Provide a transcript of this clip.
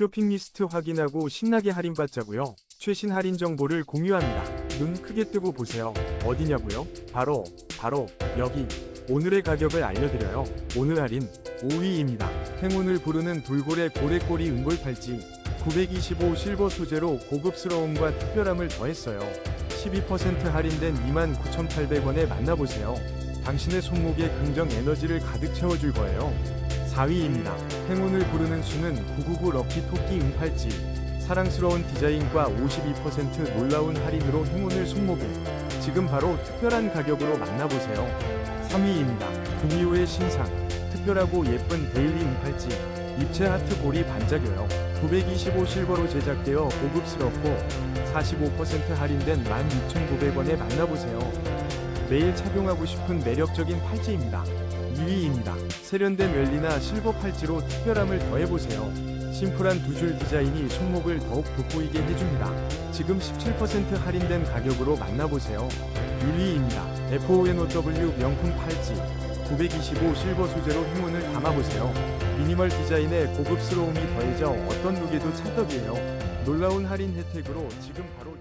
쇼핑 리스트 확인하고 신나게 할인받자고요. 최신 할인 정보를 공유합니다. 눈 크게 뜨고 보세요. 어디냐고요? 바로 바로 여기. 오늘의 가격을 알려드려요. 오늘 할인 5위입니다. 행운을 부르는 돌고래 고래꼬리 은골 팔찌 925 실버 소재로 고급스러움과 특별함을 더했어요. 12% 할인된 29,800원에 만나보세요. 당신의 손목에 긍정 에너지를 가득 채워줄 거예요. 4위입니다. 행운을 부르는 수는 999 럭키 토끼 은팔찌. 사랑스러운 디자인과 52% 놀라운 할인으로 행운을 손목에. 지금 바로 특별한 가격으로 만나보세요. 3위입니다. 구미호의 신상. 특별하고 예쁜 데일리 은팔찌. 입체 하트 볼이 반짝여요. 925 실버로 제작되어 고급스럽고 45% 할인된 16,900원에 만나보세요. 매일 착용하고 싶은 매력적인 팔찌입니다. 2위입니다. 세련된 웰리나 실버 팔찌로 특별함을 더해보세요. 심플한 두 줄 디자인이 손목을 더욱 돋보이게 해줍니다. 지금 17% 할인된 가격으로 만나보세요. 1위입니다. FONOW 명품 팔찌 925 실버 소재로 행운을 담아보세요. 미니멀 디자인에 고급스러움이 더해져 어떤 룩에도 찰떡이에요. 놀라운 할인 혜택으로 지금 바로